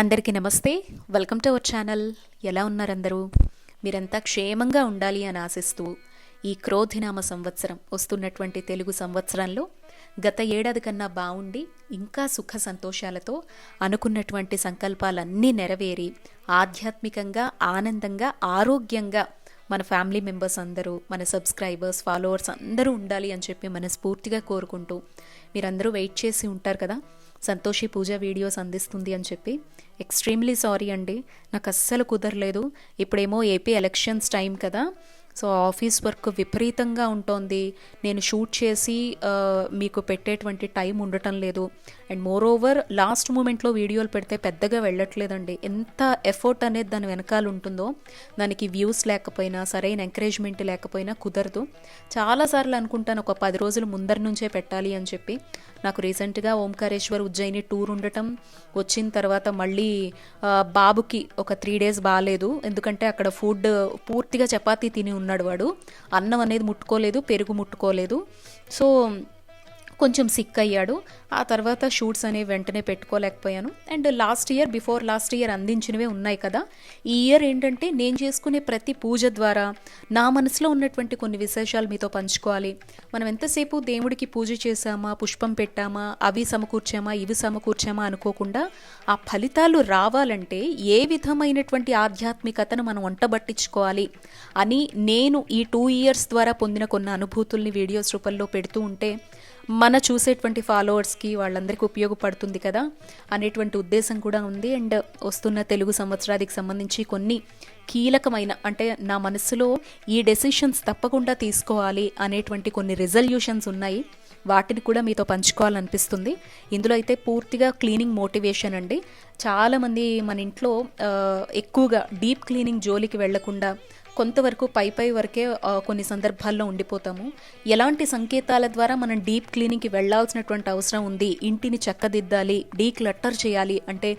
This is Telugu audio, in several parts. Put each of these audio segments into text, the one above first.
అందరికీ నమస్తే. వెల్కమ్ టు అవర్ ఛానల్ ఎలా ఉన్నారందరూ? మీరంతా క్షేమంగా ఉండాలి అని ఆశిస్తూ ఈ క్రోధినామ సంవత్సరం వస్తున్నటువంటి తెలుగు సంవత్సరంలో గత ఏడాది కన్నా బాగుండి ఇంకా సుఖ సంతోషాలతో అనుకున్నటువంటి సంకల్పాలన్నీ నెరవేరి ఆధ్యాత్మికంగా ఆనందంగా ఆరోగ్యంగా మన ఫ్యామిలీ మెంబర్స్ అందరూ మన సబ్స్క్రైబర్స్ ఫాలోవర్స్ అందరూ ఉండాలి అని చెప్పి మనస్ఫూర్తిగా కోరుకుంటూ మీరందరూ వెయిట్ చేసి ఉంటారు కదా. సంతోషి పూజ వీడియోస్ అందిస్తుంది అని చెప్పి. ఎక్స్ట్రీమ్లీ సారీ అండి. నాకు అస్సలు కుదరలేదు. ఇప్పుడేమో ఏపీ ఎలక్షన్స్ టైం కదా. సో ఆఫీస్ వర్క్ విపరీతంగా ఉంటుంది. నేను షూట్ చేసి మీకు పెట్టేటువంటి టైం ఉండటం లేదు. అండ్ మోర్ ఓవర్ లాస్ట్ మూమెంట్లో వీడియోలు పెడితే పెద్దగా వెళ్ళట్లేదండి. ఎంత ఎఫర్ట్ అనేది దాని వెనకాల ఉంటుందో దానికి వ్యూస్ లేకపోయినా సరైన ఎంకరేజ్మెంట్ లేకపోయినా కుదరదు. చాలాసార్లు అనుకుంటాను ఒక పది రోజులు ముందర నుంచే పెట్టాలి అని చెప్పి. నాకు రీసెంట్గా ఓంకారేశ్వర్ ఉజ్జయిని టూర్ ఉండటం వచ్చిన తర్వాత మళ్ళీ బాబుకి ఒక త్రీ డేస్ బాగాలేదు ఎందుకంటే అక్కడ ఫుడ్ పూర్తిగా చపాతీ తిని ఉన్నాడు వాడు. అన్నం అనేది ముట్టుకోలేదు పెరుగు ముట్టుకోలేదు. సో కొంచెం సిక్ అయ్యాడు. ఆ తర్వాత షూట్స్ అనేవి వెంటనే పెట్టుకోలేకపోయాను. And last year before last year అందించినవే ఉన్నాయి కదా. ఈ ఇయర్ ఏంటంటే నేను చేసుకునే ప్రతి పూజ ద్వారా నా మనసులో ఉన్నటువంటి కొన్ని విశేషాలు మీతో పంచుకోవాలి. మనం ఎంతసేపు దేవుడికి పూజ చేశామా పుష్పం పెట్టామా అవి సమకూర్చామా ఇవి సమకూర్చామా అనుకోకుండా ఆ ఫలితాలు రావాలంటే ఏ విధమైనటువంటి ఆధ్యాత్మికతను మనం వంటబట్టించుకోవాలి అని నేను ఈ టూ ఇయర్స్ ద్వారా పొందిన కొన్ని అనుభూతుల్ని వీడియోస్ రూపంలో పెడుతూ ఉంటే మన చూసేటువంటి ఫాలోవర్స్కి వాళ్ళందరికీ ఉపయోగపడుతుంది కదా అనేటువంటి ఉద్దేశం కూడా ఉంది. అండ్ వస్తున్న తెలుగు సంవత్సరానికి సంబంధించి కొన్ని కీలకమైన అంటే నా మనసులో ఈ డెసిషన్స్ తప్పకుండా తీసుకోవాలి అనేటువంటి కొన్ని రిజల్యూషన్స్ ఉన్నాయి. వాటిని కూడా మీతో పంచుకోవాలనిపిస్తుంది. ఇందులో అయితే పూర్తిగా క్లీనింగ్ మోటివేషన్ అండి. చాలామంది మన ఇంట్లో ఎక్కువగా డీప్ క్లీనింగ్ జోలికి వెళ్ళకుండా కొంతవరకు పై పై వరకే కొన్ని సందర్భాల్లో ఉండిపోతాము. ఎలాంటి సంకేతాల ద్వారా మనం డీప్ క్లీనింగ్కి వెళ్ళాల్సినటువంటి అవసరం ఉంది? ఇంటిని చక్కదిద్దాలి డీ క్లట్టర్ చేయాలి అంటే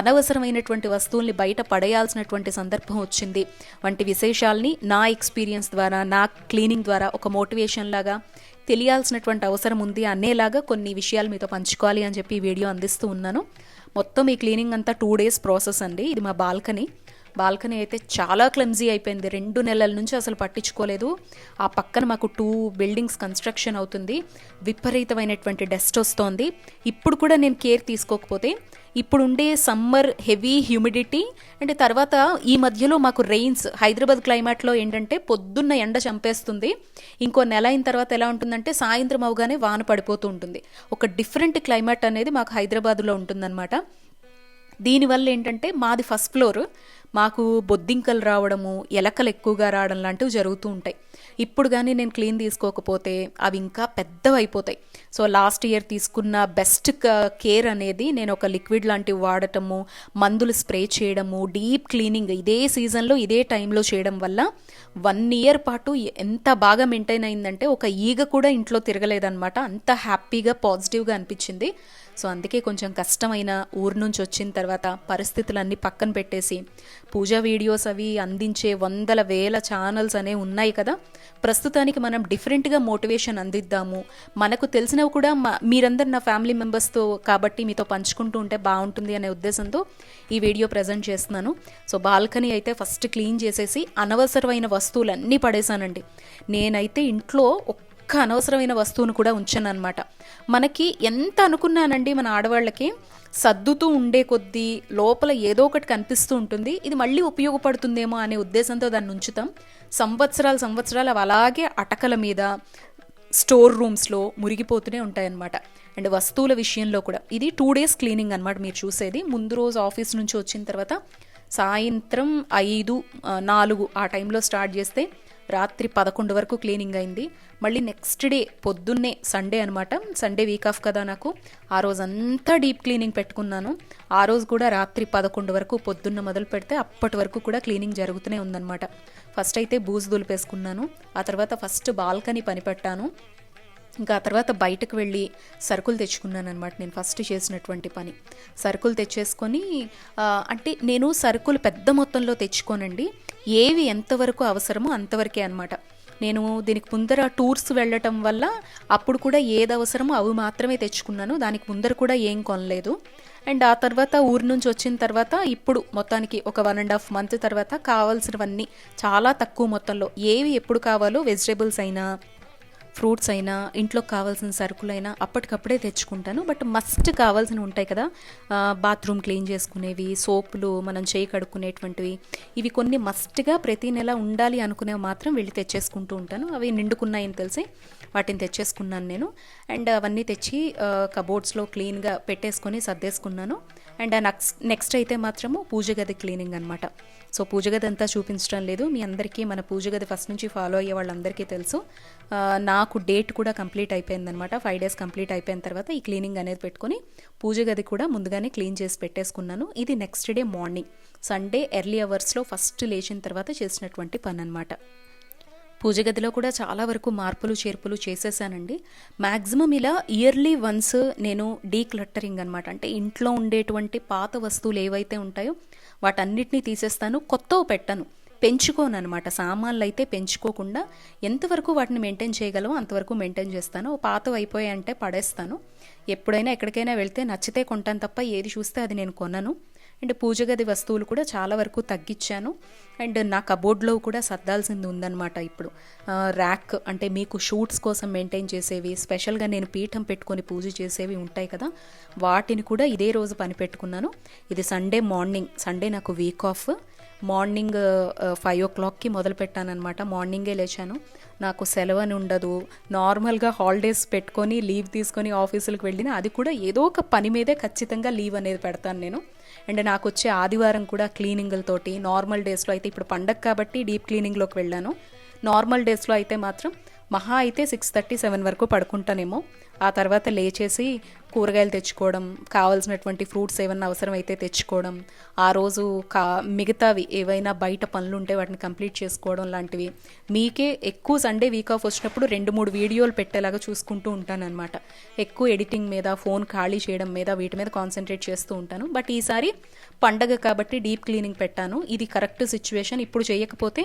అనవసరమైనటువంటి వస్తువుల్ని బయట పడేయాల్సినటువంటి సందర్భం వచ్చింది. వంటి విశేషాల్ని నా ఎక్స్పీరియన్స్ ద్వారా నా క్లీనింగ్ ద్వారా ఒక మోటివేషన్ లాగా తెలియాల్సినటువంటి అవసరం ఉంది అనేలాగా కొన్ని విషయాలు మీతో పంచుకోవాలి అని చెప్పి ఈ వీడియో అందిస్తూ ఉన్నాను. మొత్తం ఈ క్లీనింగ్ అంతా టూ డేస్ ప్రాసెస్ అండి. ఇది మా బాల్కనీ. బాల్కనీ అయితే చాలా క్లమ్జీ అయిపోయింది. రెండు నెలల నుంచి అసలు పట్టించుకోలేదు. ఆ పక్కన మాకు టూ బిల్డింగ్స్ కన్స్ట్రక్షన్ అవుతుంది. విపరీతమైనటువంటి డస్ట్ వస్తోంది. ఇప్పుడు కూడా నేను కేర్ తీసుకోకపోతే ఇప్పుడు ఉండే సమ్మర్ హెవీ హ్యూమిడిటీ అంటే తర్వాత ఈ మధ్యలో మాకు రెయిన్స్ హైదరాబాద్ క్లైమేట్లో ఏంటంటే పొద్దున్న ఎండ చంపేస్తుంది. ఇంకో నెల అయిన తర్వాత ఎలా ఉంటుందంటే సాయంత్రం అవగానే వాన పడిపోతూ ఉంటుంది. ఒక డిఫరెంట్ క్లైమేట్ అనేది మాకు హైదరాబాద్లో ఉంటుందన్నమాట. దీనివల్ల ఏంటంటే మాది ఫస్ట్ ఫ్లోర్. మాకు బొద్దింకలు రావడము ఎలకలు ఎక్కువగా రావడం లాంటివి జరుగుతూ ఉంటాయి. ఇప్పుడు కానీ నేను క్లీన్ తీసుకోకపోతే అవి ఇంకా పెద్దవి అయిపోతాయి సో లాస్ట్ ఇయర్ తీసుకున్న బెస్ట్ కేర్ అనేది నేను ఒక లిక్విడ్ లాంటివి వాడటము మందులు స్ప్రే చేయడము డీప్ క్లీనింగ్ ఇదే సీజన్లో ఇదే టైంలో చేయడం వల్ల వన్ ఇయర్ పాటు ఎంత బాగా మెయింటైన్ అయిందంటే ఒక ఈగ కూడా ఇంట్లో తిరగలేదన్నమాట. అంత హ్యాపీగా పాజిటివ్గా అనిపించింది. సో అందుకే కొంచెం కష్టమైన ఊరు నుంచి వచ్చిన తర్వాత పరిస్థితులన్నీ పక్కన పెట్టేసి పూజా వీడియోస్ అవి అందించే వందల వేల ఛానల్స్ అనేవి ఉన్నాయి కదా. ప్రస్తుతానికి మనం డిఫరెంట్గా మోటివేషన్ అందిద్దాము. మనకు తెలిసినవి కూడా మా- మీరందరు నా ఫ్యామిలీ మెంబర్స్తో కాబట్టి మీతో పంచుకుంటూ ఉంటే బాగుంటుంది అనే ఉద్దేశంతో ఈ వీడియో ప్రజెంట్ చేస్తున్నాను. సో బాల్కనీ అయితే ఫస్ట్ క్లీన్ చేసేసి అనవసరమైన వస్తువులన్నీ పడేశానండి. నేనైతే ఇంట్లో ఒక్క అనవసరమైన వస్తువును కూడా ఉంచాను అనమాట మనకి ఎంత అనుకున్నానండి మన ఆడవాళ్ళకి? సర్దుతూ ఉండే కొద్దీ లోపల ఏదో ఒకటి కనిపిస్తూ ఉంటుంది. ఇది మళ్ళీ ఉపయోగపడుతుందేమో అనే ఉద్దేశంతో దాన్ని ఉంచుతాం. సంవత్సరాలు సంవత్సరాలు అవి అలాగే అటకల మీద స్టోర్ రూమ్స్లో మురిగిపోతూనే ఉంటాయన్నమాట. అండ్ వస్తువుల విషయంలో కూడా. ఇది టూ డేస్ క్లీనింగ్ అనమాట మీరు చూసేది. ముందు రోజు ఆఫీస్ నుంచి వచ్చిన తర్వాత సాయంత్రం ఐదు నాలుగు ఆ టైంలో స్టార్ట్ చేస్తే రాత్రి పదకొండు వరకు క్లీనింగ్ అయింది. మళ్ళీ నెక్స్ట్ డే పొద్దున్నే సండే అనమాట సండే వీక్ ఆఫ్ కదా నాకు. ఆ రోజు అంతా డీప్ క్లీనింగ్ పెట్టుకున్నాను. ఆ రోజు కూడా రాత్రి పదకొండు వరకు పొద్దున్న మొదలు పెడితే అప్పటి వరకు కూడా క్లీనింగ్ జరుగుతూనే ఉందన్నమాట. ఫస్ట్ అయితే బూజు దులిపేసుకున్నాను. ఆ తర్వాత ఫస్ట్ బాల్కనీ పని పెట్టాను. ఇంకా ఆ తర్వాత బయటకు వెళ్ళి సరుకులు తెచ్చుకున్నాను అనమాట నేను ఫస్ట్ చేసినటువంటి పని. సరుకులు తెచ్చేసుకొని అంటే నేను సరుకులు పెద్ద మొత్తంలో తెచ్చుకోనండి. ఏవి ఎంతవరకు అవసరమో అంతవరకే అనమాట నేను దీనికి ముందర టూర్స్ వెళ్ళటం వల్ల అప్పుడు కూడా ఏది అవసరమో అవి మాత్రమే తెచ్చుకున్నాను. దానికి ముందర కూడా ఏం కొనలేదు. అండ్ ఆ తర్వాత ఊరి నుంచి వచ్చిన తర్వాత ఇప్పుడు మొత్తానికి ఒక వన్ అండ్ హాఫ్ మంత్ తర్వాత కావాల్సినవన్నీ చాలా తక్కువ మొత్తంలో. ఏవి ఎప్పుడు కావాలో వెజిటేబుల్స్ అయినా ఫ్రూట్స్ అయినా ఇంట్లో కావాల్సిన సరుకులైనా అప్పటికప్పుడే తెచ్చుకుంటాను. బట్ మస్ట్ కావాల్సినవి ఉంటాయి కదా. బాత్రూమ్ క్లీన్ చేసుకునేవి సోపులు మనం చేయి కడుక్కునేటువంటివి. ఇవి కొన్ని మస్ట్గా ప్రతి నెల ఉండాలి అనుకునేవి మాత్రం వెళ్ళి తెచ్చేసుకుంటూ ఉంటాను. అవి నిండుకున్నాయని తెలిసి వాటిని తెచ్చేసుకున్నాను నేను. అండ్ అవన్నీ తెచ్చి కబోర్డ్స్లో క్లీన్గా పెట్టేసుకొని సర్దేసుకున్నాను. అండ్ నెక్స్ట్ నెక్స్ట్ అయితే మాత్రము పూజ గది క్లీనింగ్ అనమాట సో పూజ గది అంతా చూపించడం లేదు. మీ అందరికీ మన పూజ గది ఫస్ట్ నుంచి ఫాలో అయ్యే వాళ్ళందరికీ తెలుసు. నాకు డేట్ కూడా కంప్లీట్ అయిపోయిందనమాట ఫైవ్ డేస్ కంప్లీట్ అయిపోయిన తర్వాత ఈ క్లీనింగ్ అనేది పెట్టుకొని పూజ గది కూడా ముందుగానే క్లీన్ చేసి పెట్టేసుకున్నాను. ఇది next day morning. Sunday early అవర్స్లో ఫస్ట్ లేచిన తర్వాత చేసినటువంటి పని అనమాట పూజ గదిలో కూడా చాలా వరకు మార్పులు చేర్పులు చేసేసానండి. మ్యాక్సిమం ఇలా ఇయర్లీ వన్స్ నేను డీ క్లట్టరింగ్ అనమాట అంటే ఇంట్లో ఉండేటువంటి పాత వస్తువులు ఏవైతే ఉంటాయో వాటన్నిటినీ తీసేస్తాను కొత్తవి పెట్టను పెంచుకోను అనమాట సామాన్లు అయితే పెంచుకోకుండా ఎంతవరకు వాటిని మెయింటైన్ చేయగలమో అంతవరకు మెయింటైన్ చేస్తాను. పాతవి అయిపోయాయంటే పడేస్తాను. ఎప్పుడైనా ఎక్కడికైనా వెళ్తే నచ్చితే కొంటాను తప్ప ఏది చూస్తే అది నేను కొనను. అండ్ పూజ గది వస్తువులు కూడా చాలా వరకు తగ్గించాను. అండ్ నా కబోర్డ్లో కూడా సర్దాల్సింది ఉందన్నమాట ఇప్పుడు. ర్యాక్ అంటే మీకు షూట్స్ కోసం మెయింటైన్ చేసేవి స్పెషల్గా నేను పీఠం పెట్టుకొని పూజ చేసేవి ఉంటాయి కదా వాటిని కూడా ఇదే రోజు పని పెట్టుకున్నాను. ఇది సండే మార్నింగ్ సండే నాకు వీక్ ఆఫ్ మార్నింగ్ ఫైవ్ ఓ క్లాక్కి మొదలు పెట్టానమాట మార్నింగే లేచాను. నాకు సెలవు అని ఉండదు. నార్మల్గా హాలిడేస్ పెట్టుకొని లీవ్ తీసుకొని ఆఫీసులకు వెళ్ళిన అది కూడా ఏదో ఒక పని మీదే ఖచ్చితంగా లీవ్ అనేది పెడతాను నేను. అండ్ నాకు వచ్చే ఆదివారం కూడా క్లీనింగ్లతోటి నార్మల్ డేస్లో అయితే ఇప్పుడు పండగ కాబట్టి డీప్ క్లీనింగ్లోకి వెళ్ళాను. నార్మల్ డేస్లో అయితే మాత్రం మహా అయితే సిక్స్ థర్టీ సెవెన్ వరకు పడుకుంటానేమో. ఆ తర్వాత లేచేసి కూరగాయలు తెచ్చుకోవడం కావాల్సినటువంటి ఫ్రూట్స్ ఏమైనా అవసరం అయితే తెచ్చుకోవడం ఆ రోజు కా మిగతావి ఏవైనా బయట పనులు ఉంటే వాటిని కంప్లీట్ చేసుకోవడం లాంటివి. మీకే ఎక్కువ సండే వీక్ ఆఫ్ వచ్చినప్పుడు రెండు మూడు వీడియోలు పెట్టేలాగా చూసుకుంటూ ఉంటాను అనమాట ఎక్కువ ఎడిటింగ్ మీద ఫోన్ ఖాళీ చేయడం మీద వీటి మీద కాన్సన్ట్రేట్ చేస్తూ ఉంటాను. బట్ ఈసారి పండగ కాబట్టి డీప్ క్లీనింగ్ పెట్టాను. ఇది కరెక్ట్ సిచ్యువేషన్. ఇప్పుడు చేయకపోతే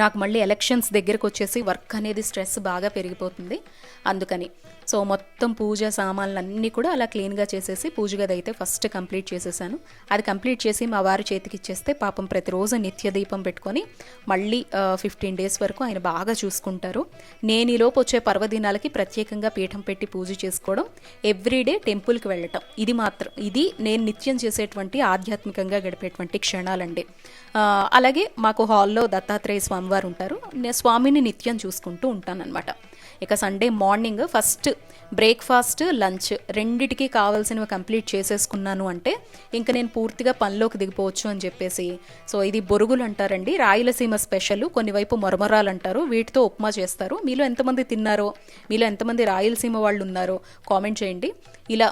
నాకు మళ్ళీ ఎలక్షన్స్ దగ్గరకు వచ్చేసి వర్క్ అనేది స్ట్రెస్ బాగా పెరిగిపోతుంది. అందుకని సో మొత్తం పూజ సామాన్లు అన్నీ కూడా అలా క్లీన్గా చేసేసి పూజ గది అయితే ఫస్ట్ కంప్లీట్ చేసేసాను. అది కంప్లీట్ చేసి మా వారి చేతికి ఇచ్చేస్తే పాపం ప్రతిరోజు నిత్య దీపం పెట్టుకొని మళ్ళీ ఫిఫ్టీన్ డేస్ వరకు ఆయన బాగా చూసుకుంటారు. నేను ఈలోపు వచ్చే పర్వదినాలకి ప్రత్యేకంగా పీఠం పెట్టి పూజ చేసుకోవడం ఎవ్రీడే టెంపుల్కి వెళ్ళటం. ఇది మాత్రం ఇది నేను నిత్యం చేసేటువంటి ఆధ్యాత్మికంగా గడిపేటువంటి క్షణాలండి. అలాగే మాకు హాల్లో దత్తాత్రేయ స్వామివారు ఉంటారు. నేను స్వామిని నిత్యం చూసుకుంటూ ఉంటానన్నమాట. ఇక Sunday morning first breakfast lunch రెండిటికి కావాల్సినవి కంప్లీట్ చేసేసుకున్నాను అంటే ఇంకా నేను పూర్తిగా పనిలోకి దిగిపోవచ్చు అని చెప్పేసి. సో ఇది బొరుగులు అంటారండి. రాయలసీమ స్పెషల్ కొన్ని వైపు మొరమరాలు అంటారు. వీటితో ఉప్మా చేస్తారు. మీలో ఎంతమంది తిన్నారో మీలో ఎంతమంది రాయలసీమ వాళ్ళు ఉన్నారో కామెంట్ చేయండి. ఇలా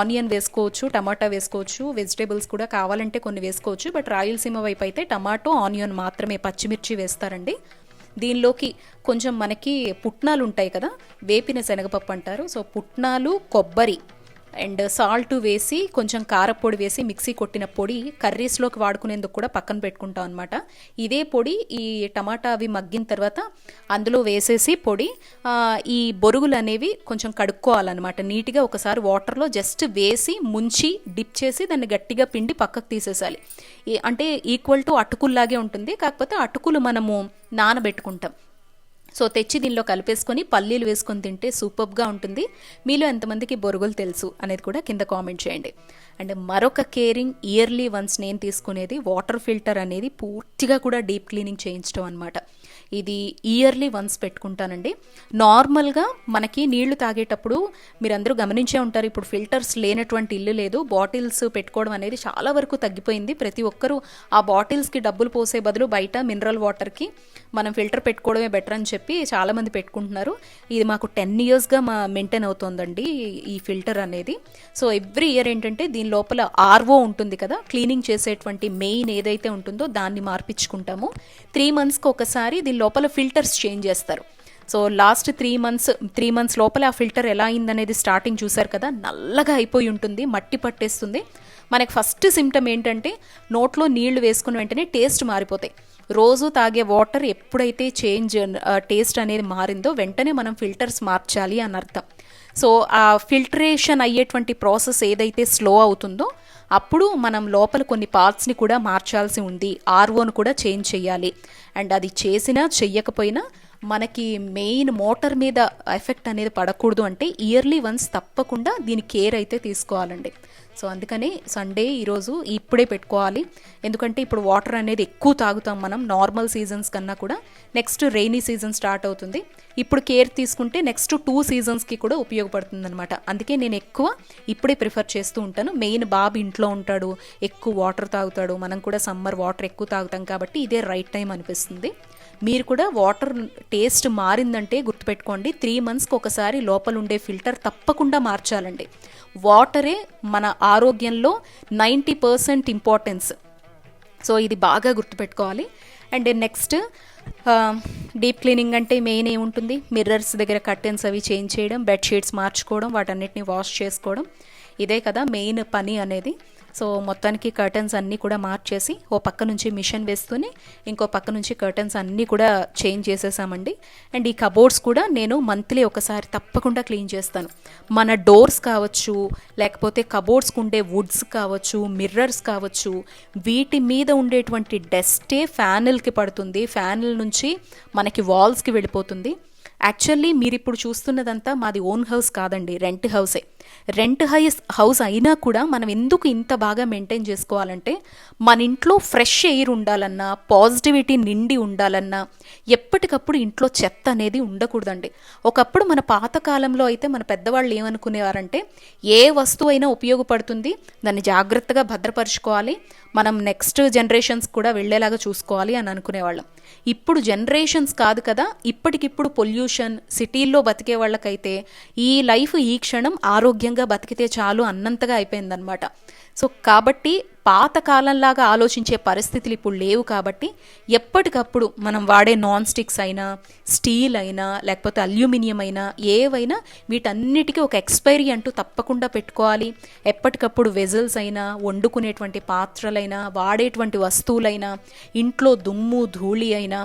ఆనియన్ వేసుకోవచ్చు టమాటా వేసుకోవచ్చు వెజిటేబుల్స్ కూడా కావాలంటే కొన్ని వేసుకోవచ్చు బట్ రాయలసీమ వైపు అయితే టమాటో ఆనియన్ మాత్రమే పచ్చిమిర్చి వేస్తారండి. దీనిలోకి కొంచెం మనకి పుట్నాలు ఉంటాయి కదా వేపిన శనగపప్పు అంటారు. సో పుట్నాలు కొబ్బరి. అండ్ సాల్ట్ వేసి కొంచెం కారపొడి వేసి మిక్సీ కొట్టిన పొడి కర్రీస్లోకి వాడుకునేందుకు కూడా పక్కన పెట్టుకుంటాం అనమాట ఇదే పొడి ఈ టమాటా అవి మగ్గిన తర్వాత అందులో వేసేసి పొడి ఈ బొరుగులు అనేవి కొంచెం కడుక్కోవాలన్నమాట. నీట్గా ఒకసారి వాటర్లో జస్ట్ వేసి ముంచి డిప్ చేసి దాన్ని గట్టిగా పిండి పక్కకు తీసేసాలి అంటే ఈక్వల్ టు అటుకుల్లాగే ఉంటుంది. కాకపోతే అటుకులు మనము నానబెట్టుకుంటాం. సో తెచ్చి దీనిలో కలిపేసుకొని పల్లీలు వేసుకొని తింటే సూపర్గా ఉంటుంది. మీలో ఎంతమందికి బొరుగులు తెలుసు అనేది కూడా కింద కామెంట్ చేయండి. అండ్ మరొక కేరింగ్ ఇయర్లీ వన్స్ నేను తీసుకునేది వాటర్ ఫిల్టర్ అనేది పూర్తిగా కూడా డీప్ క్లీనింగ్ చేయించడం అనమాట ఇది ఇయర్లీ వన్స్ పెట్టుకుంటానండి. నార్మల్గా మనకి నీళ్ళు తాగేటప్పుడు మీరందరూ గమనించే ఉంటారు ఇప్పుడు ఫిల్టర్స్ లేనటువంటి ఇల్లు లేదు బాటిల్స్ పెట్టుకోవడం అనేది చాలా వరకు తగ్గిపోయింది. ప్రతి ఒక్కరూ ఆ బాటిల్స్కి డబ్బులు పోసే బదులు బయట మినరల్ వాటర్కి మనం ఫిల్టర్ పెట్టుకోవడమే బెటర్ అని చెప్పి చాలామంది పెట్టుకుంటున్నారు. ఇది మాకు టెన్ ఇయర్స్గా మా మెయింటైన్ అవుతోందండి ఈ ఫిల్టర్ అనేది. సో ఎవ్రీ ఇయర్ ఏంటంటే దీని లోపల ఆర్ఓ ఉంటుంది కదా క్లీనింగ్ చేసేటువంటి మెయిన్ ఏదైతే ఉంటుందో దాన్ని మార్పించుకుంటాము. త్రీ మంత్స్కి ఒకసారి దీని లోపల ఫిల్టర్స్ చేంజ్ చేస్తారు. So last three months three months లోపల ఆ ఫిల్టర్ ఎలా అయిందనేది స్టార్టింగ్ చూసారు కదా నల్లగా అయిపోయి ఉంటుంది మట్టి పట్టేస్తుంది. మనకి ఫస్ట్ సిమ్టమ్ ఏంటంటే నోట్లో నీళ్ళు వేసుకున్న వెంటనే టేస్ట్ మారిపోతాయి. రోజు తాగే వాటర్ ఎప్పుడైతే చేంజ్ టేస్ట్ అనేది మారిందో వెంటనే మనం ఫిల్టర్స్ మార్చాలి అని అర్థం. సో ఆ ఫిల్టరేషన్ అయ్యేటువంటి ప్రాసెస్ ఏదైతే స్లో అవుతుందో అప్పుడు మనం లోపల కొన్ని పార్ట్స్ని కూడా మార్చాల్సి ఉంది. ఆర్ఓను కూడా చేంజ్ చేయాలి. అండ్ అది చేసినా చెయ్యకపోయినా మనకి మెయిన్ మోటార్ మీద ఎఫెక్ట్ అనేది పడకూడదు అంటే ఇయర్లీ వన్స్ తప్పకుండా దీని కేర్ అయితే తీసుకోవాలండి. సో అందుకని సండే ఈరోజు ఇప్పుడే పెట్టుకోవాలి. ఎందుకంటే ఇప్పుడు వాటర్ అనేది ఎక్కువ తాగుతాం మనం నార్మల్ సీజన్స్ కన్నా కూడా. నెక్స్ట్ రెయినీ సీజన్ స్టార్ట్ అవుతుంది. ఇప్పుడు కేర్ తీసుకుంటే నెక్స్ట్ టూ సీజన్స్కి కూడా ఉపయోగపడుతుంది అనమాట అందుకే నేను ఎక్కువ ఇప్పుడే ప్రిఫర్ చేస్తూ ఉంటాను. మెయిన్ బాబు ఇంట్లో ఉంటాడు ఎక్కువ వాటర్ తాగుతాడు. మనం కూడా సమ్మర్ వాటర్ ఎక్కువ తాగుతాం కాబట్టి ఇదే రైట్ టైం అనిపిస్తుంది. మీరు కూడా వాటర్ టేస్ట్ మారిందంటే గుర్తుపెట్టుకోండి. త్రీ మంత్స్కి ఒకసారి లోపల ఉండే ఫిల్టర్ తప్పకుండా మార్చాలండి. వాటరే మన ఆరోగ్యంలో నైంటీ పర్సెంట్ ఇంపార్టెన్స్. సో ఇది బాగా గుర్తుపెట్టుకోవాలి. అండ్ నెక్స్ట్ డీప్ క్లీనింగ్ అంటే మెయిన్ ఏముంటుంది? మిర్రర్స్ దగ్గర కర్టెన్స్ అవి చేంజ్ చేయడం బెడ్షీట్స్ మార్చుకోవడం వాటన్నిటిని వాష్ చేసుకోవడం. ఇదే కదా మెయిన్ పని అనేది. సో మొత్తానికి కర్టన్స్ అన్నీ కూడా మార్చేసి ఓ పక్క నుంచి మిషన్ వేస్తూనే ఇంకో పక్క నుంచి కర్టన్స్ అన్నీ కూడా చేంజ్ చేసేసామండి. అండ్ ఈ కబోర్డ్స్ కూడా నేను మంత్లీ ఒకసారి తప్పకుండా క్లీన్ చేస్తాను. మన డోర్స్ కావచ్చు లేకపోతే కబోర్డ్స్కి ఉండే వుడ్స్ కావచ్చు మిర్రర్స్ కావచ్చు వీటి మీద ఉండేటువంటి డస్టే ఫ్యానులకి పడుతుంది. ఫ్యానుల నుంచి మనకి వాల్స్కి వెళ్ళిపోతుంది. యాక్చువల్లీ మీరు ఇప్పుడు చూస్తున్నదంతా మాది ఓన్ హౌస్ కాదండి రెంట్ హౌసే రెంట్ హైస్ హౌస్ అయినా కూడా మనం ఎందుకు ఇంత బాగా మెయింటైన్ చేసుకోవాలంటే మన ఇంట్లో ఫ్రెష్ ఎయిర్ ఉండాలన్నా పాజిటివిటీ నిండి ఉండాలన్నా ఎప్పటికప్పుడు ఇంట్లో చెత్త అనేది ఉండకూడదండి. ఒకప్పుడు మన పాతకాలంలో అయితే మన పెద్దవాళ్ళు ఏమనుకునేవారంటే ఏ వస్తువు అయినా ఉపయోగపడుతుంది దాన్ని జాగ్రత్తగా భద్రపరుచుకోవాలి మనం నెక్స్ట్ జనరేషన్స్ కూడా వెళ్ళేలాగా చూసుకోవాలి అని అనుకునేవాళ్ళం. ఇప్పుడు జనరేషన్స్ కాదు కదా ఇప్పటికిప్పుడు పొల్యూషన్ సిటీల్లో బతికే వాళ్ళకైతే ఈ లైఫ్ ఈ క్షణం ఆరోగ్యంగా బతికితే చాలు అన్నంతగా అయిపోయిందనమాట సో కాబట్టి పాత కాలంలాగా ఆలోచించే పరిస్థితులు ఇప్పుడు లేవు కాబట్టి ఎప్పటికప్పుడు మనం వాడే నాన్ స్టిక్స్ అయినా స్టీల్ అయినా లేకపోతే అల్యూమినియం అయినా ఏవైనా వీటన్నిటికీ ఒక ఎక్స్పైరీ అంటూ తప్పకుండా పెట్టుకోవాలి. ఎప్పటికప్పుడు వెజల్స్ అయినా వండుకునేటువంటి పాత్రలైనా వాడేటువంటి వస్తువులైనా ఇంట్లో దుమ్ము ధూళి అయినా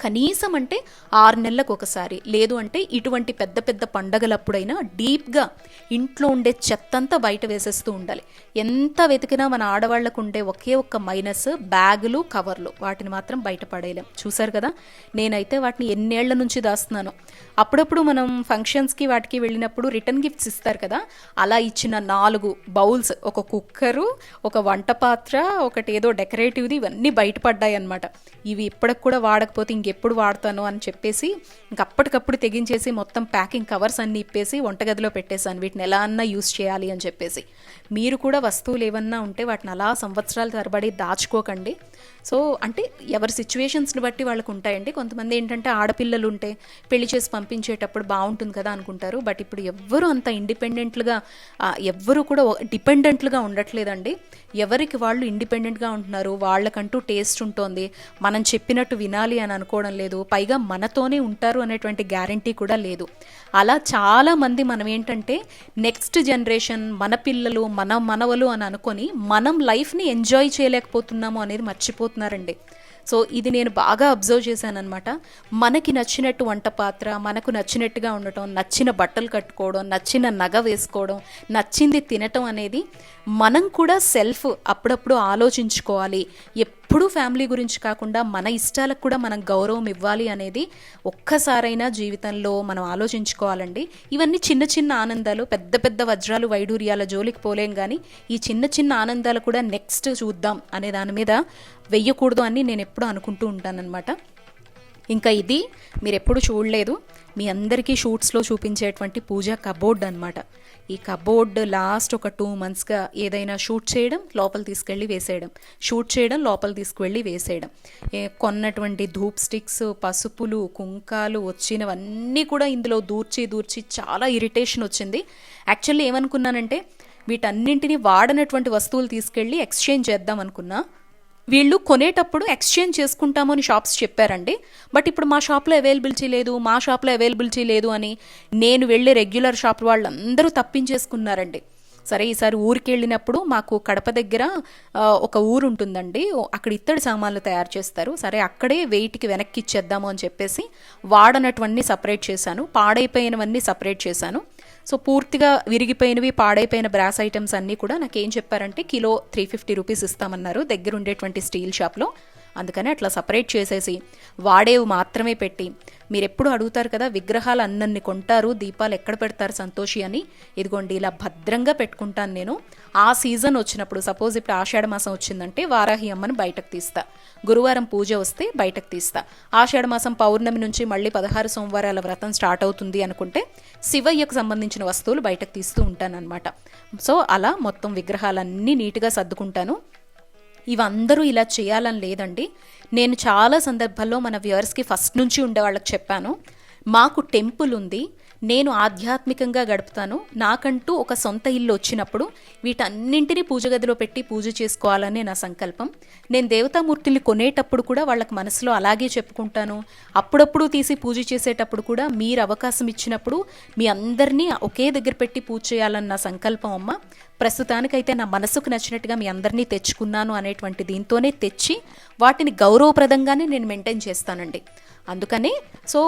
కనీసం అంటే ఆరు నెలలకు ఒకసారి లేదు అంటే ఇటువంటి పెద్ద పెద్ద పండగలప్పుడైనా డీప్గా ఇంట్లో ఉండే చెత్తంతా బయట వేసేస్తూ ఉండాలి. ఎంత వెతికినా మన ఆడవాళ్ళకు ఉండే ఒకే ఒక్క మైనస్ బ్యాగులు కవర్లు. వాటిని మాత్రం బయట పడేయలేం. చూసారు కదా? నేనైతే వాటిని ఎన్నేళ్ళ నుంచి దాస్తున్నాను. అప్పుడప్పుడు మనం ఫంక్షన్స్కి వాటికి వెళ్ళినప్పుడు రిటర్న్ గిఫ్ట్స్ ఇస్తారు కదా? అలా ఇచ్చిన నాలుగు బౌల్స్ ఒక కుక్కరు ఒక వంట పాత్ర ఒకటి ఏదో డెకరేటివ్ది ఇవన్నీ బయటపడ్డాయి అనమాట ఇవి ఇప్పటికి కూడా వాడకపోతే ఇంకెప్పుడు వాడతాను అని చెప్పేసి ఇంక అప్పటికప్పుడు తెగించేసి మొత్తం ప్యాకింగ్ కవర్స్ అన్ని ఇప్పేసి వంటగదిలో పెట్టేశాను. వీటిని ఎలా అన్నా యూస్ చేయాలి అని చెప్పేసి. మీరు కూడా వస్తువులు ఏమన్నా ఉంటే వాటిని అలా సంవత్సరాల తరబడి దాచుకోకండి. సో అంటే ఎవరి సిచ్యువేషన్స్ని బట్టి వాళ్ళకు ఉంటాయండి. కొంతమంది ఏంటంటే ఆడపిల్లలు ఉంటే పెళ్ళి చేసి పంపించేటప్పుడు బాగుంటుంది కదా అనుకుంటారు. బట్ ఇప్పుడు ఎవ్వరూ అంత ఇండిపెండెంట్లుగా ఎవ్వరూ కూడా డిపెండెంట్లుగా ఉండట్లేదండి. ఎవరికి వాళ్ళు ఇండిపెండెంట్గా ఉంటున్నారు? వాళ్ళకంటూ టేస్ట్ ఉంటుంది. మనం చెప్పినట్టు వినాలి అని అనుకోవడం లేదు పైగా మనతోనే ఉంటారు అనేటువంటి గ్యారంటీ కూడా లేదు. అలా చాలా మంది మనం ఏంటంటే నెక్స్ట్ జనరేషన్ మన పిల్లలు మన మనవలు అని అనుకొని మనం లైఫ్ని ఎంజాయ్ చేయలేకపోతున్నాము అనేది మర్చిపోతున్నారండి. సో ఇది నేను బాగా అబ్జర్వ్ చేశానమాట మనకి నచ్చినట్టు వంట పాత్ర మనకు నచ్చినట్టుగా ఉండటం నచ్చిన బట్టలు కట్టుకోవడం నచ్చిన నగ వేసుకోవడం నచ్చింది తినటం అనేది మనం కూడా సెల్ఫ్ అప్పుడప్పుడు ఆలోచించుకోవాలి. ఎప్పుడూ ఫ్యామిలీ గురించి కాకుండా మన ఇష్టాలకు కూడా మనం గౌరవం ఇవ్వాలి అనేది ఒక్కసారైనా జీవితంలో మనం ఆలోచించుకోవాలండి. ఇవన్నీ చిన్న చిన్న ఆనందాలు పెద్ద పెద్ద వజ్రాలు వైడూర్యాల జోలికి పోలేం కానీ ఈ చిన్న చిన్న ఆనందాలు కూడా నెక్స్ట్ చూద్దాం అనే దాని మీద వెయ్యకూడదు అని నేను ఎప్పుడూ అనుకుంటూ ఉంటానన్నమాట. ఇంకా ఇది మీరు ఎప్పుడు చూడలేదు. మీ అందరికీ షూట్స్లో చూపించేటువంటి పూజ కబోర్డ్ అనమాట ఈ కబోర్డ్ లాస్ట్ ఒక టూ మంత్స్గా ఏదైనా షూట్ చేయడం లోపల తీసుకెళ్ళి వేసేయడం. షూట్ చేయడం లోపల తీసుకువెళ్ళి వేసేయడం. కొన్నటువంటి ధూప్ స్టిక్స్ పసుపులు కుంకాలు వచ్చినవన్నీ కూడా ఇందులో దూర్చి దూర్చి చాలా ఇరిటేషన్ వచ్చింది. యాక్చువల్లీ ఏమనుకున్నానంటే వీటన్నింటినీ వాడనటువంటి వస్తువులు తీసుకెళ్ళి ఎక్స్చేంజ్ చేద్దాం అనుకున్నా వీళ్ళు కొనేటప్పుడు ఎక్స్చేంజ్ చేసుకుంటాము అని షాప్స్ చెప్పారండి. బట్ ఇప్పుడు మా షాప్లో అవైలబిలిటీ లేదు మా షాప్లో అవైలబిలిటీ లేదు అని నేను వెళ్ళే రెగ్యులర్ షాప్ వాళ్ళందరూ తప్పించేసుకున్నారండి. సరే ఈసారి ఊరికి వెళ్ళినప్పుడు మాకు కడప దగ్గర ఒక ఊరు ఉంటుందండి. అక్కడ ఇత్తడి సామాన్లు తయారు చేస్తారు. సరే అక్కడే వెయిట్కి వెనక్కి ఇచ్చేద్దాము అని చెప్పేసి వాడనటువన్నీ సపరేట్ చేశాను. పాడైపోయినవన్నీ సపరేట్ చేశాను. సో పూర్తిగా విరిగిపోయినవి పాడైపోయిన బ్రాస్ ఐటమ్స్ అన్నీ కూడా నాకు ఏం చెప్పారంటే కిలో త్రీ ఫిఫ్టీ రూపీస్ ఇస్తామన్నారు దగ్గర ఉండేటువంటి స్టీల్ షాప్లో. అందుకని అట్లా సపరేట్ చేసేసి వాడేవి మాత్రమే పెట్టి మీరు ఎప్పుడు అడుగుతారు కదా విగ్రహాలు అన్నన్ని కొంటారు దీపాలు ఎక్కడ పెడతారు సంతోషి అని. ఇదిగోండి ఇలా భద్రంగా పెట్టుకుంటాను నేను. ఆ సీజన్ వచ్చినప్పుడు సపోజ్ ఇప్పుడు ఆషాఢ మాసం వచ్చిందంటే వారాహి అమ్మని బయటకు తీస్తా. గురువారం పూజ వస్తే బయటకు తీస్తా. ఆషాఢ మాసం పౌర్ణమి నుంచి మళ్ళీ పదహారు సోమవారాల వ్రతం స్టార్ట్ అవుతుంది అనుకుంటే శివయ్యకు సంబంధించిన వస్తువులు బయటకు తీస్తూ ఉంటానన్నమాట. సో అలా మొత్తం విగ్రహాలన్నీ నీట్గా సర్దుకుంటాను. ఇవందరూ ఇలా చేయాలని లేదండి. నేను చాలా సందర్భాల్లో మన వ్యూవర్స్కి ఫస్ట్ నుంచి ఉండే వాళ్ళకి చెప్పాను. మాకు టెంపుల్ ఉంది. నేను ఆధ్యాత్మికంగా గడుపుతాను. నాకంటూ ఒక సొంత ఇల్లు వచ్చినప్పుడు వీటన్నింటినీ పూజ గదిలో పెట్టి పూజ చేసుకోవాలనే నా సంకల్పం. నేను దేవతామూర్తుల్ని కొనేటప్పుడు కూడా వాళ్ళకి మనసులో అలాగే చెప్పుకుంటాను. అప్పుడప్పుడు తీసి పూజ చేసేటప్పుడు కూడా మీరు అవకాశం ఇచ్చినప్పుడు మీ అందరినీ ఒకే దగ్గర పెట్టి పూజ చేయాలన్న నా సంకల్పం అమ్మ. ప్రస్తుతానికైతే నా మనసుకు నచ్చినట్టుగా మీ అందరినీ తెచ్చుకున్నాను అనేటువంటి దీంతోనే తెచ్చి వాటిని గౌరవప్రదంగానే నేను మెయింటైన్ చేస్తానండి. అందుకని సో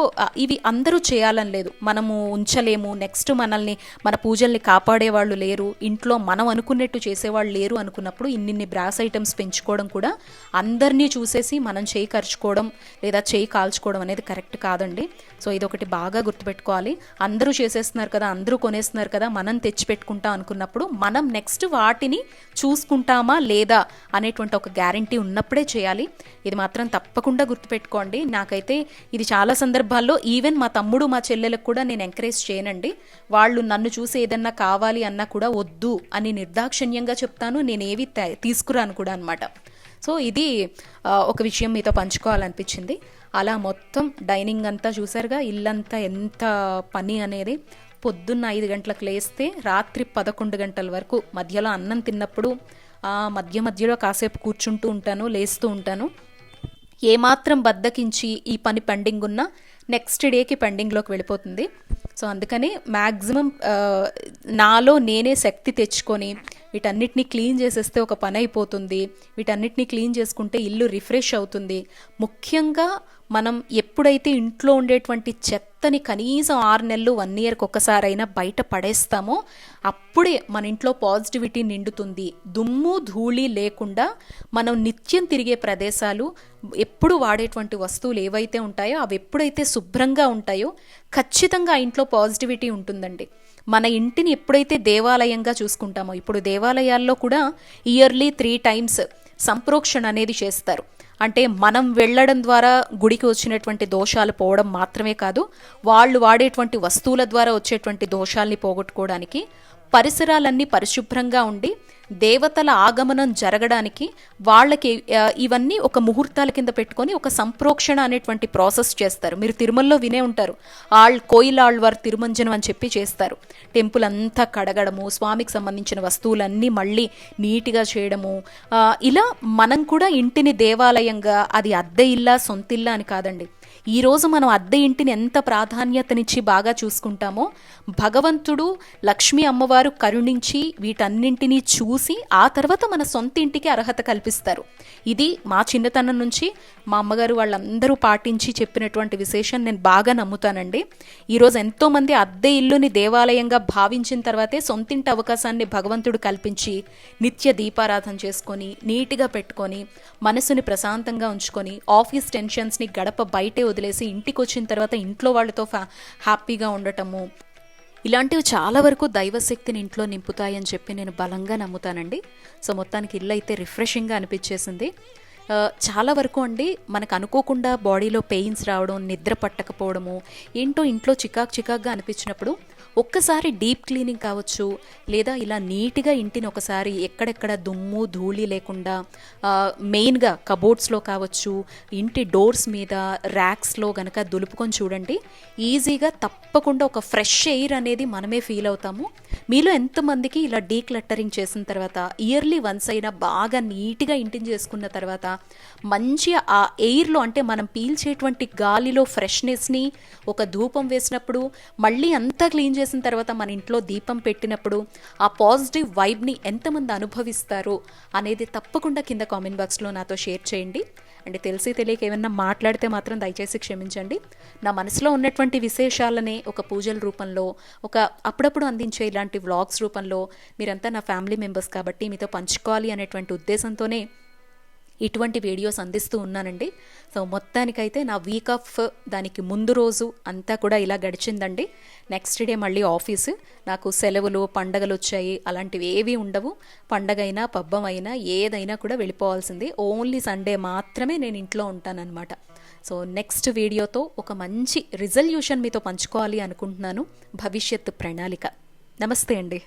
ఇవి అందరూ చేయాలని లేదు. మనము ఉంచలేము. నెక్స్ట్ మనల్ని మన పూజల్ని కాపాడేవాళ్ళు లేరు. ఇంట్లో మనం అనుకున్నట్టు చేసేవాళ్ళు లేరు అనుకున్నప్పుడు ఇన్నిన్ని బ్రాస్ ఐటమ్స్ పెంచుకోవడం కూడా అందరినీ చూసేసి మనం చేయి ఖర్చుకోవడం లేదా చేయి కాల్చుకోవడం అనేది కరెక్ట్ కాదండి. సో ఇదొకటి బాగా గుర్తుపెట్టుకోవాలి. అందరూ చేసేస్తున్నారు కదా అందరూ కొనేస్తున్నారు కదా మనం తెచ్చిపెట్టుకుంటాం అనుకున్నప్పుడు మనం నెక్స్ట్ వాటిని చూసుకుంటామా లేదా అనేటువంటి ఒక గ్యారంటీ ఉన్నప్పుడే చేయాలి. ఇది మాత్రం తప్పకుండా గుర్తుపెట్టుకోండి. నాకైతే ఇది చాలా సందర్భాల్లో ఈవెన్ మా తమ్ముడు మా చెల్లెలకు కూడా నేను ఎంకరేజ్ చేయనండి. వాళ్ళు నన్ను చూసి ఏదన్నా కావాలి అన్నా కూడా వద్దు అని నిర్దాక్షిణ్యంగా చెప్తాను. నేను ఏవి తీసుకురాను కూడా అనమాట సో ఇది ఒక విషయం మీతో పంచుకోవాలనిపించింది. అలా మొత్తం డైనింగ్ అంతా చూసారుగా ఇల్లంతా ఎంత పని అనేది పొద్దున్న ఐదు గంటలకు లేస్తే రాత్రి పదకొండు గంటల వరకు మధ్యలో అన్నం తిన్నప్పుడు ఆ, మధ్య మధ్యలో కాసేపు కూర్చుంటూ ఉంటాను లేస్తూ ఉంటాను. ఏమాత్రం బద్దకించి ఈ పని పెండింగ్ ఉన్నా నెక్స్ట్ డేకి పెండింగ్లోకి వెళ్ళిపోతుంది. సో అందుకని మ్యాక్సిమం నాలో నేనే శక్తి తెచ్చుకొని వీటన్నిటిని క్లీన్ చేసేస్తే ఒక పని అయిపోతుంది. వీటన్నిటిని క్లీన్ చేసుకుంటే ఇల్లు రిఫ్రెష్ అవుతుంది. ముఖ్యంగా మనం ఎప్పుడైతే ఇంట్లో ఉండేటువంటి చెత్తని కనీసం ఆరు నెలలు వన్ ఇయర్కి ఒకసారైనా బయట పడేస్తామో అప్పుడే మన ఇంట్లో పాజిటివిటీ నిండుతుంది. దుమ్ము ధూళి లేకుండా మనం నిత్యం తిరిగే ప్రదేశాలు ఎప్పుడు వాడేటువంటి వస్తువులు ఏవైతే ఉంటాయో అవి ఎప్పుడైతే శుభ్రంగా ఉంటాయో ఖచ్చితంగా ఆ ఇంట్లో పాజిటివిటీ ఉంటుందండి. మన ఇంటిని ఎప్పుడైతే దేవాలయంగా చూసుకుంటామో ఇప్పుడు దేవాలయాల్లో కూడా ఇయర్లీ త్రీ టైమ్స్ సంప్రోక్షణ అనేది చేస్తారు. అంటే మనం వెళ్ళడం ద్వారా గుడికి వచ్చినటువంటి దోషాలు పోవడం మాత్రమే కాదు వాళ్ళు వాడేటువంటి వస్తువుల ద్వారా వచ్చేటువంటి దోషాల్ని పోగొట్టుకోవడానికి పరిసరాలన్నీ పరిశుభ్రంగా ఉండి దేవతల ఆగమనం జరగడానికి వాళ్ళకి ఇవన్నీ ఒక ముహూర్తాల కింద పెట్టుకొని ఒక సంప్రోక్షణ అనేటువంటి ప్రాసెస్ చేస్తారు. మీరు తిరుమలలో వినే ఉంటారు. ఆళ్ కోయిలాళ్వార్ తిరుమంజనం అని చెప్పి చేస్తారు. టెంపుల్ అంతా కడగడము స్వామికి సంబంధించిన వస్తువులన్నీ మళ్ళీ నీట్గా చేయడము. ఇలా మనం కూడా ఇంటిని దేవాలయంగా అది అద్దె ఇల్లా సొంతిల్లా అని కాదండి. ఈరోజు మనం అద్దె ఇంటిని ఎంత ప్రాధాన్యతనిచ్చి బాగా చూసుకుంటామో భగవంతుడు లక్ష్మీ అమ్మవారు కరుణించి వీటన్నింటినీ చూసి ఆ తర్వాత మన సొంత ఇంటికి అర్హత కల్పిస్తారు. ఇది మా చిన్నతనం నుంచి మా అమ్మగారు వాళ్ళందరూ పాటించి చెప్పినటువంటి విశేషం నేను బాగా నమ్ముతానండి. ఈరోజు ఎంతోమంది అద్దె ఇల్లుని దేవాలయంగా భావించిన తర్వాతే సొంతింటి అవకాశాన్ని భగవంతుడు కల్పించి నిత్య దీపారాధన చేసుకొని నీట్గా పెట్టుకొని మనసుని ప్రశాంతంగా ఉంచుకొని ఆఫీస్ టెన్షన్స్ని గడప బయటే వదిలేసి ఇంటికి వచ్చిన తర్వాత ఇంట్లో వాళ్ళతో ఫ్యా హ్యాపీగా ఉండటము. ఇలాంటివి చాలా వరకు దైవశక్తిని ఇంట్లో నింపుతాయని చెప్పి నేను బలంగా నమ్ముతానండి. సో మొత్తానికి ఇల్లు అయితే రిఫ్రెషింగ్గా అనిపించేసింది. చాలా వరకు అండి మనకు అనుకోకుండా బాడీలో పెయిన్స్ రావడం నిద్ర పట్టకపోవడము ఏంటో ఇంట్లో చికాక్ చికాక్గా అనిపించినప్పుడు ఒక్కసారి డీప్ క్లీనింగ్ కావచ్చు లేదా ఇలా నీట్గా ఇంటిని ఒకసారి ఎక్కడెక్కడ దుమ్ము ధూళి లేకుండా మెయిన్గా కబోర్డ్స్లో కావచ్చు ఇంటి డోర్స్ మీద ర్యాక్స్లో గనక దులుపుకొని చూడండి ఈజీగా తప్పకుండా ఒక ఫ్రెష్ ఎయిర్ అనేది మనమే ఫీల్ అవుతాము. మీలో ఎంతమందికి ఇలా డీక్లట్టరింగ్ చేసిన తర్వాత ఇయర్లీ వన్స్ అయినా బాగా నీట్గా ఇంటిని చేసుకున్న తర్వాత మంచి ఆ ఎయిర్లో అంటే మనం పీల్చేటువంటి గాలిలో ఫ్రెష్నెస్ని ఒక ధూపం వేసినప్పుడు మళ్ళీ అంతా క్లీన్ చేసిన తర్వాత మన ఇంట్లో దీపం పెట్టినప్పుడు ఆ పాజిటివ్ వైబ్ని ఎంతమంది అనుభవిస్తారు అనేది తప్పకుండా కింద కామెంట్ బాక్స్లో నాతో షేర్ చేయండి. అంటే తెలిసి తెలియక ఏమన్నా మాట్లాడితే మాత్రం దయచేసి క్షమించండి. నా మనసులో ఉన్నటువంటి విశేషాలనే ఒక పూజల రూపంలో ఒక అప్పుడప్పుడు అందించే ఇలాంటి వ్లాగ్స్ రూపంలో మీరంతా నా ఫ్యామిలీ మెంబర్స్ కాబట్టి మీతో పంచుకోవాలి అనేటువంటి ఉద్దేశంతోనే ఇటువంటి వీడియోస్ అందిస్తూ ఉన్నానండి. సో మొత్తానికైతే నా వీక్ ఆఫ్ దానికి ముందు రోజు అంతా కూడా ఇలా గడిచిందండి. నెక్స్ట్ డే మళ్ళీ ఆఫీసు నాకు సెలవులు పండగలు వచ్చాయి. అలాంటివి ఏవి ఉండవు. పండగ అయినా పబ్బం అయినా ఏదైనా కూడా వెళ్ళిపోవాల్సింది. ఓన్లీ సండే మాత్రమే నేను ఇంట్లో ఉంటానన్నమాట. సో నెక్స్ట్ వీడియోతో ఒక మంచి రిజల్యూషన్ మీతో పంచుకోవాలి అనుకుంటున్నాను. భవిష్యత్తు ప్రణాళిక. నమస్తే అండి.